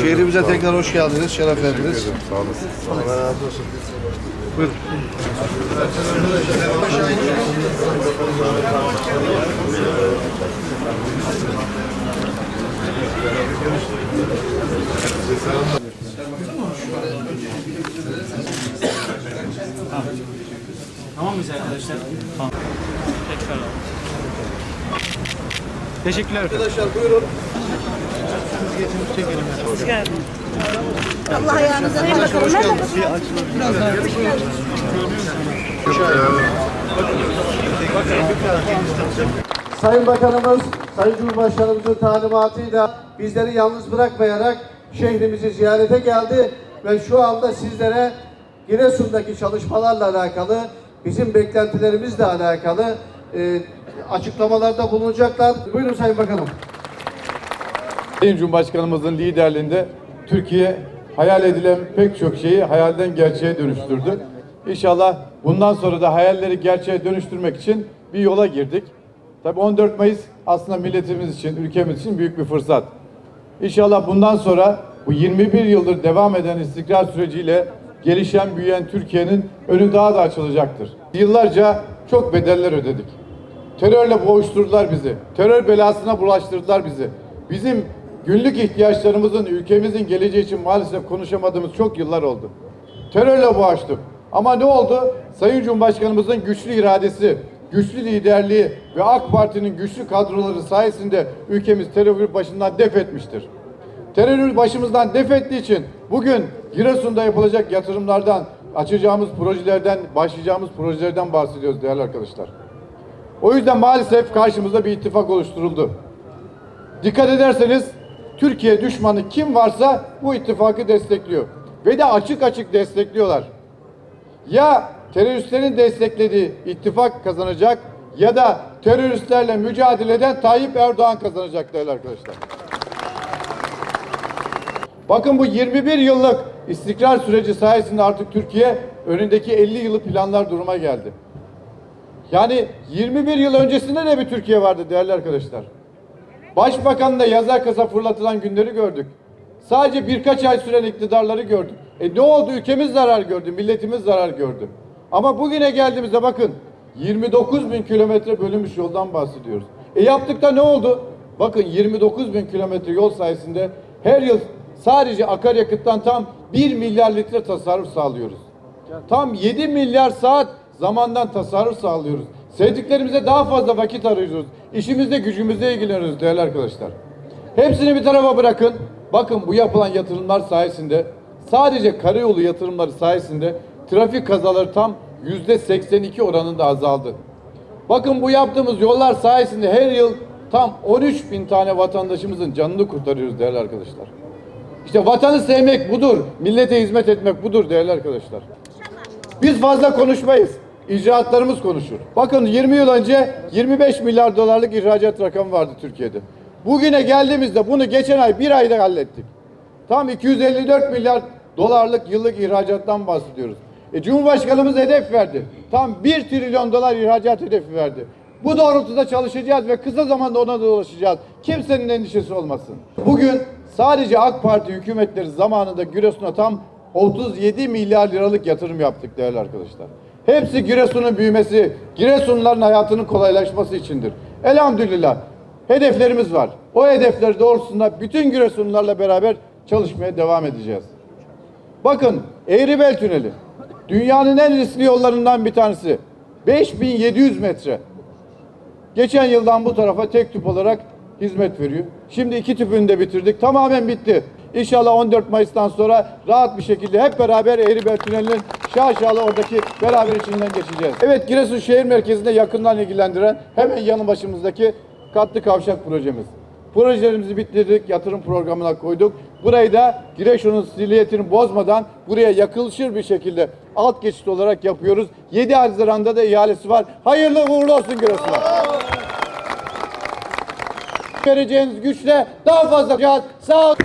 Şehrimize tekrar hoş geldiniz, şeref verdiniz. Sağ olasın. Allah razı olsun. Buyurun. Tamam mıyız arkadaşlar? Tamam. Tekrar alalım. Teşekkürler. Arkadaşlar buyurun. Sayın Bakanımız, Sayın Cumhurbaşkanımızın talimatıyla bizleri yalnız bırakmayarak şehrimizi ziyarete geldi ve şu anda sizlere Giresun'daki çalışmalarla alakalı, bizim beklentilerimizle alakalı e, açıklamalarda bulunacaklar. Buyurun Sayın Bakanım. Sayın Cumhurbaşkanımızın liderliğinde Türkiye hayal edilen pek çok şeyi hayalden gerçeğe dönüştürdü. İnşallah bundan sonra da hayalleri gerçeğe dönüştürmek için bir yola girdik. Tabii 14 Mayıs aslında milletimiz için, ülkemiz için büyük bir fırsat. İnşallah bundan sonra bu 21 yıldır devam eden istikrar süreciyle gelişen, büyüyen Türkiye'nin önü daha da açılacaktır. Yıllarca çok bedeller ödedik. Terörle boğuşturdular bizi. Terör belasına bulaştırdılar bizi. Bizim günlük ihtiyaçlarımızın, ülkemizin geleceği için maalesef konuşamadığımız çok yıllar oldu. Terörle boğuştuk. Ama ne oldu? Sayın Cumhurbaşkanımızın güçlü iradesi, güçlü liderliği ve AK Parti'nin güçlü kadroları sayesinde ülkemiz terörü başından def etmiştir. Terörü başımızdan def ettiği için bugün Giresun'da yapılacak yatırımlardan, açacağımız projelerden, başlayacağımız projelerden bahsediyoruz değerli arkadaşlar. O yüzden maalesef karşımızda bir ittifak oluşturuldu. Dikkat ederseniz Türkiye düşmanı kim varsa bu ittifakı destekliyor. Ve de açık açık destekliyorlar. Ya teröristlerin desteklediği ittifak kazanacak ya da teröristlerle mücadeleden Tayyip Erdoğan kazanacak değerli arkadaşlar. Bakın bu 21 yıllık istikrar süreci sayesinde artık Türkiye önündeki 50 yılı planlar duruma geldi. Yani 21 yıl öncesinde de bir Türkiye vardı değerli arkadaşlar. Başbakan da yazar kasa fırlatılan günleri gördük. Sadece birkaç ay süren iktidarları gördük. E ne oldu? Ülkemiz zarar gördü, milletimiz zarar gördü. Ama bugüne geldiğimizde bakın 29 bin kilometre bölünmüş yoldan bahsediyoruz. E yaptık da ne oldu? Bakın 29 bin kilometre yol sayesinde her yıl sadece akaryakıttan tam 1 milyar litre tasarruf sağlıyoruz. Tam 7 milyar saat zamandan tasarruf sağlıyoruz. Sevdiklerimize daha fazla vakit arıyoruz. İşimizde gücümüzle ilgileniyoruz değerli arkadaşlar. Hepsini bir tarafa bırakın. Bakın bu yapılan yatırımlar sayesinde sadece karayolu yatırımları sayesinde trafik kazaları tam yüzde 82 oranında azaldı. Bakın bu yaptığımız yollar sayesinde her yıl tam 13 bin tane vatandaşımızın canını kurtarıyoruz değerli arkadaşlar. İşte vatanı sevmek budur. Millete hizmet etmek budur değerli arkadaşlar. Biz fazla konuşmayız. İcraatlarımız konuşur. Bakın 20 yıl önce 25 milyar dolarlık ihracat rakamı vardı Türkiye'de. Bugüne geldiğimizde bunu geçen ay bir ayda hallettik. Tam 254 milyar dolarlık yıllık ihracattan bahsediyoruz. E, Cumhurbaşkanımız hedef verdi. Tam 1 trilyon dolar ihracat hedefi verdi. Bu doğrultuda çalışacağız ve kısa zamanda ona da ulaşacağız. Kimsenin endişesi olmasın. Bugün sadece AK Parti hükümetleri zamanında Giresun'a tam 37 milyar liralık yatırım yaptık değerli arkadaşlar. Hepsi Giresun'un büyümesi, Giresunluların hayatının kolaylaşması içindir. Elhamdülillah hedeflerimiz var. O hedefler doğrultusunda bütün Giresunlularla beraber çalışmaya devam edeceğiz. Bakın Eğribel Tüneli dünyanın en riskli yollarından bir tanesi. 5700 metre. Geçen yıldan bu tarafa tek tüp olarak hizmet veriyor. Şimdi iki tüpünü de bitirdik. Tamamen bitti. İnşallah 14 Mayıs'tan sonra rahat bir şekilde hep beraber Eğribel Tüneli'nin şaşalı oradaki beraber içinden geçeceğiz. Evet Giresun şehir merkezinde yakından ilgilendiren hemen yanı başımızdaki katlı kavşak projemiz. Projelerimizi bitirdik, yatırım programına koyduk. Burayı da Giresun'un silüetini bozmadan buraya yakılışır bir şekilde alt geçit olarak yapıyoruz. 7 Haziran'da da ihalesi var. Hayırlı uğurlu olsun Giresun'a. Vereceğiniz güçle daha fazla yapacağız. Sağ olun.